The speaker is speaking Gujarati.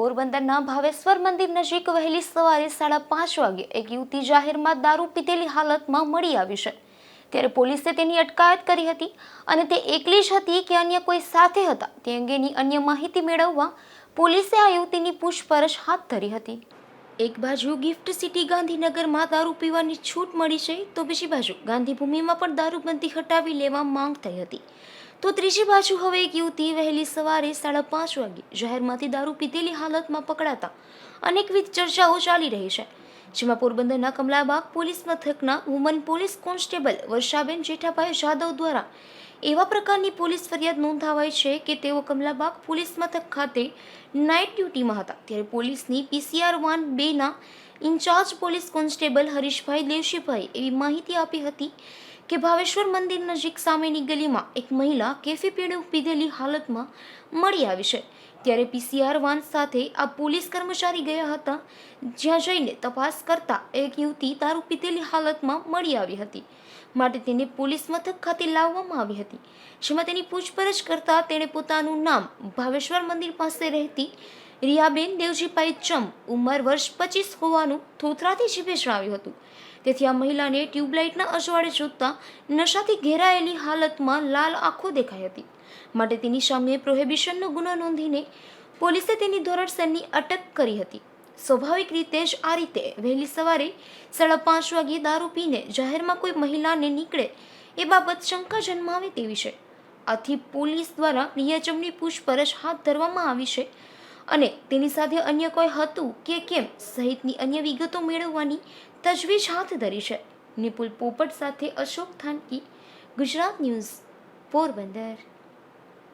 પોરબંદરના ભાવેશ્વર મંદિર નજીક વહેલી સવારે સાડા પાંચ વાગે એક યુવતી જાહેરમાં દારૂ પીધેલી હાલતમાં મળી આવી છે. ત્યારે પોલીસે તેની અટકાયત કરી હતી અને તે એકલી જ હતી કે અન્ય કોઈ સાથે હતા. તે અંગેની અન્ય માહિતી મેળવવા પોલીસે આ યુવતીની પૂછપરછ હાથ ધરી હતી. એક બાજુ ગિફ્ટ સિટી ગાંધીનગરમાં દારૂ પીવાની છૂટ મળી છે, તો બીજી બાજુ ગાંધીભૂમિમાં પણ દારૂબંધી હટાવી લેવા માંગ થઈ હતી. તો ત્રીજી બાજુ હવે એક યુવતી વહેલી સવારે સાડા પાંચ વાગે જાહેરમાંથી દારૂ પીધેલી હાલતમાં પકડાતા અનેકવિધ ચર્ચાઓ ચાલી રહી છે, જેમાં પોરબંદરના કમલાબાગ પોલીસ મથકના woman police constable Varshaben Jethabhai Jadav દ્વારા એવા પ્રકારની પોલીસ ફરિયાદ નોંધાવાઈ છે કે તેઓ કમલાબાગ પોલીસ મથક ખાતે નાઇટ ડ્યુટીમાં હતા. ત્યારે પોલીસની પીસીઆર વન બેના in charge police constable Harishbhai Devshibhai એવી માહિતી આપી હતી કે ભાવેશ્વર મંદિર નજીક સામેની ગલીમાં એક મહિલા કેફી પીણું પીધેલી હાલતમાં મળી આવી છે. ત્યારે પીસીઆર વાન સાથે આ પોલીસ કર્મચારી ગયા હતા, જ્યાં જઈને તપાસ કરતા એક યુવતી દારૂ પીધેલી હાલતમાં મળી આવી હતી. માટે તેને પોલીસ મથક ખાતે લાવવામાં આવી હતી. જેમાં તેની પૂછપરછ કરતા તેણે પોતાનું નામ ભાવેશ્વર મંદિર પાસે રહેતી રિયાબેન દેવજીભાઈ ચમ ઉંમર વર્ષ પચીસ હોવાનું થોથરાથી જીભે જણાવ્યું હતું. તેથી આ મહિલાને ટ્યુબલાઇટના અજવાળે જોતા નશાથી ઘેરાયેલી હાલતમાં લાલ આંખો દેખાઈ હતી. માટે તેની સામે પ્રોહિબિશનનો ગુનો નોંધીને પોલીસે તેની ધોરણસરની અટક કરી હતી. સ્વાભાવિક રીતે જ આ રીતે વહેલી સવારે સાડા પાંચ વાગે દારૂ પીને જાહેરમાં કોઈ મહિલાને નીકળે એ બાબત શંકા જન્માવે તેવી છે. આથી પોલીસ દ્વારા રિયાચમની પૂછપરછ હાથ ધરવામાં આવી છે. અને તેની સાથે અન્ય કોઈ હતું કે કેમ સહિતની અન્ય વિગતો મેળવવાની તજવીજ હાથ ધરી છે. નિપુલ પોપટ સાથે અશોક થાનકી, ગુજરાત ન્યૂઝ પોરબંદર.